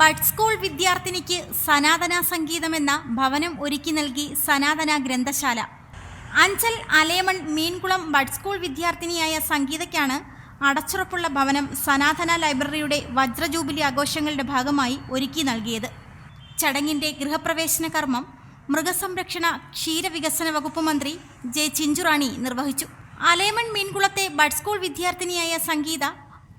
Bud school വിദ്യാർത്ഥിനിക്ക് സനാതന സംഗീതം എന്ന ഭവനം ഒരുക്കി നൽകി സനാതന ഗ്രന്ഥശാല. അഞ്ചൽ അലേമൺ മീൻകുളം ബഡ് സ്കൂൾ വിദ്യാർത്ഥിനിയായ സംഗീതയ്ക്കാണ് അടച്ചുറപ്പുള്ള ഭവനം സനാതന ലൈബ്രറിയുടെ വജ്രജൂബിലി ആഘോഷങ്ങളുടെ ഭാഗമായി ഒരുക്കി നൽകിയത്. ചടങ്ങിന്റെ ഗൃഹപ്രവേശന കർമ്മം മൃഗസംരക്ഷണ ക്ഷീരവികസന വകുപ്പ് മന്ത്രി ജെ ചിഞ്ചുറാണി നിർവഹിച്ചു. അലേമൺ മീൻകുളത്തെ ബഡ് സ്കൂൾ വിദ്യാർത്ഥിനിയായ സംഗീത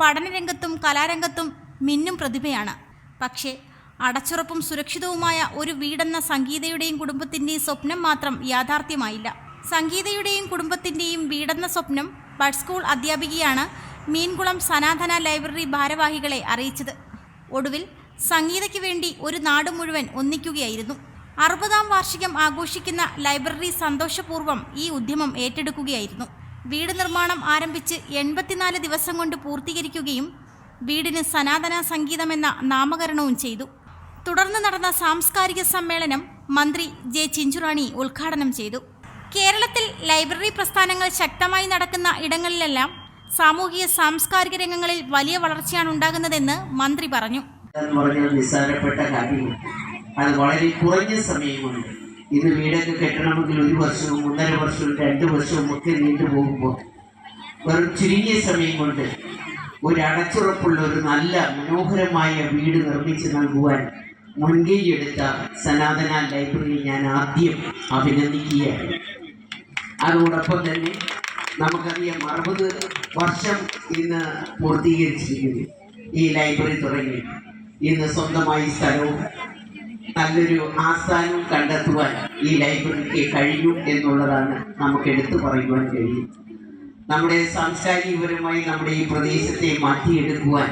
പഠനരംഗത്തും കലാരംഗത്തും മിന്നും പ്രതിഭയാണ്. പക്ഷേ അടച്ചുറപ്പും സുരക്ഷിതവുമായ ഒരു വീടെന്ന സംഗീതയുടെയും കുടുംബത്തിന്റെയും സ്വപ്നം മാത്രം യാഥാർത്ഥ്യമായില്ല. സംഗീതയുടെയും കുടുംബത്തിന്റെയും വീടെന്ന സ്വപ്നം ബഡ് സ്കൂൾ അധ്യാപികയാണ് മീൻകുളം സനാതന ലൈബ്രറി ഭാരവാഹികളെ അറിയിച്ചത്. ഒടുവിൽ സംഗീതയ്ക്ക് വേണ്ടി ഒരു നാട് മുഴുവൻ ഒന്നിക്കുകയായിരുന്നു. അറുപതാം വാർഷികം ആഘോഷിക്കുന്ന ലൈബ്രറി സന്തോഷപൂർവം ഈ ഉദ്യമം ഏറ്റെടുക്കുകയായിരുന്നു. വീട് നിർമ്മാണം ആരംഭിച്ച് എൺപത്തിനാല് ദിവസം കൊണ്ട് പൂർത്തീകരിക്കുകയും വീടിന് സനാതന സംഗീതമെന്ന നാമകരണവും ചെയ്തു. തുടർന്ന് നടന്ന സാംസ്കാരിക സമ്മേളനം മന്ത്രി ജെ ചിഞ്ചുറാണി ഉദ്ഘാടനം ചെയ്തു. കേരളത്തിൽ ലൈബ്രറി പ്രസ്ഥാനങ്ങൾ ശക്തമായി നടക്കുന്ന ഇടങ്ങളിലെല്ലാം സാമൂഹിക സാംസ്കാരിക രംഗങ്ങളിൽ വലിയ വളർച്ചയാണ് ഉണ്ടാകുന്നതെന്ന് മന്ത്രി പറഞ്ഞു. അത് വളരെ കുറഞ്ഞ ഇന്ന് വീടൊക്കെ കെട്ടണമെങ്കിൽ ഒരു വർഷവും ഒന്നര വർഷവും രണ്ട് വർഷവും ഒക്കെ നീണ്ടു പോകുമ്പോൾ വെറും ചുരുങ്ങിയ സമയം കൊണ്ട് ഒരു അടച്ചുറപ്പുള്ള ഒരു നല്ല മനോഹരമായ വീട് നിർമ്മിച്ചു നൽകുവാൻ മുൻകൈയെടുത്ത സനാതന ലൈബ്രറി ഞാൻ ആദ്യം അഭിനന്ദിക്കുകയാണ്. അതോടൊപ്പം തന്നെ നമുക്കറിയാം അറുപത് വർഷം ഇന്ന് പൂർത്തീകരിച്ചിരിക്കുന്നു. ഈ ലൈബ്രറി തുടങ്ങി. ഇന്ന് സ്വന്തമായി സ്ഥലവും നല്ലൊരു ആസ്ഥാനം കണ്ടെത്തുവാൻ ഈ ലൈബ്രറിക്ക് കഴിഞ്ഞു എന്നുള്ളതാണ് നമുക്ക് എടുത്തു പറയുവാൻ കഴിയും. നമ്മുടെ സാംസ്കാരികപരമായി നമ്മുടെ ഈ പ്രദേശത്തെ മാറ്റിയെടുക്കുവാൻ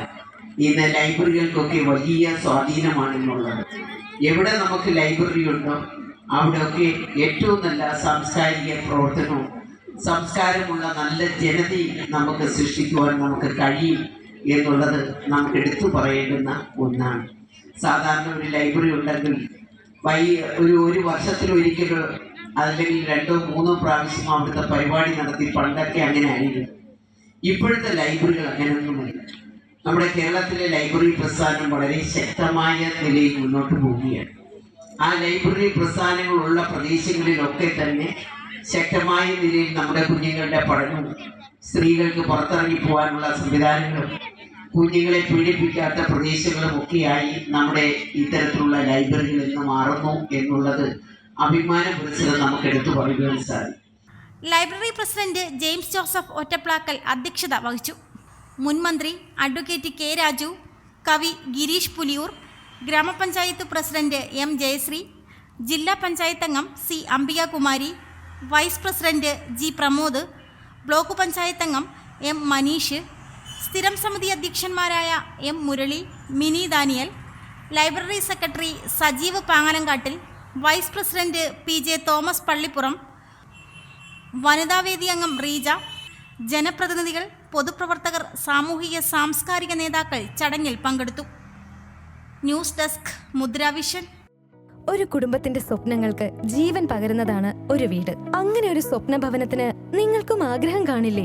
ഇന്ന് ലൈബ്രറികൾക്കൊക്കെ വലിയ സ്വാധീനമാണെന്നുള്ളത്. എവിടെ നമുക്ക് ലൈബ്രറി ഉണ്ടോ അവിടെയൊക്കെ ഏറ്റവും നല്ല സാംസ്കാരിക പ്രവർത്തനവും സംസ്കാരമുള്ള നല്ല ജനതയും നമുക്ക് സൃഷ്ടിക്കുവാൻ നമുക്ക് കഴിയും എന്നുള്ളത് നമുക്ക് എടുത്തു പറയേണ്ടുന്ന ഒന്നാണ്. സാധാരണ ഒരു ലൈബ്രറി ഉണ്ടെങ്കിൽ വൈ ഒരു ഒരു വർഷത്തിൽ ഒരിക്കലോ അല്ലെങ്കിൽ രണ്ടോ മൂന്നോ പ്രാവശ്യം അവിടുത്തെ പരിപാടി നടത്തി പണ്ടൊക്കെ അങ്ങനെ ആയിരുന്നു. ഇപ്പോഴത്തെ ലൈബ്രറികൾ അങ്ങനെയൊന്നുമില്ല നമ്മുടെ കേരളത്തിലെ ലൈബ്രറി പ്രസ്ഥാനം വളരെ ശക്തമായ നിലയിൽ മുന്നോട്ട് പോവുകയാണ്. ആ ലൈബ്രറി പ്രസ്ഥാനങ്ങളുള്ള പ്രദേശങ്ങളിലൊക്കെ തന്നെ ശക്തമായ നിലയിൽ നമ്മുടെ കുഞ്ഞുങ്ങളുടെ പഠനവും സ്ത്രീകൾക്ക് പുറത്തിറങ്ങി പോകാനുള്ള സംവിധാനങ്ങളും കുഞ്ഞുങ്ങളെ പീഡിപ്പിക്കാത്ത പ്രദേശങ്ങളും ഒക്കെയായി നമ്മുടെ ഇത്തരത്തിലുള്ള ലൈബ്രറികൾ നിന്ന് മാറുന്നു എന്നുള്ളത് അഭിമാനപുരസ്സരം നമുക്ക് എടുത്തു പറയുവാൻ സാധിക്കും. ലൈബ്രറി പ്രസിഡന്റ് ജെയിംസ് ജോസഫ് ഒറ്റപ്ലാക്കൽ അധ്യക്ഷത വഹിച്ചു. മുൻമന്ത്രി അഡ്വക്കേറ്റ് കെ രാജു കവി ഗിരീഷ് പുലിയൂർ ഗ്രാമപഞ്ചായത്ത് പ്രസിഡന്റ് എം ജയശ്രീ ജില്ലാ പഞ്ചായത്ത് അംഗം C Ambikakumari vice president G Pramod block panchayat അംഗം എം മനീഷ് സ്ഥിരം സമിതി അധ്യക്ഷന്മാരായ M Murali Mini Daniel library secretary Sajeev Panganangattil vice president P J Thomas Pallippuram വനിതാവേദി അംഗം റീജ ജനപ്രതിനിധികൾ പൊതുപ്രവർത്തകർ സാമൂഹിക സാംസ്കാരിക നേതാക്കൾ ചടങ്ങിൽ പങ്കെടുത്തു. ന്യൂസ് ഡെസ്ക് മുദ്രാവിഷൻ ഒരു കുടുംബത്തിന്റെ സ്വപ്നങ്ങൾക്ക് ജീവൻ പകരുന്നതാണ് ഒരു വീട്. അങ്ങനെ ഒരു സ്വപ്ന ഭവനത്തിന് നിങ്ങൾക്കും ആഗ്രഹം കാണില്ലേ?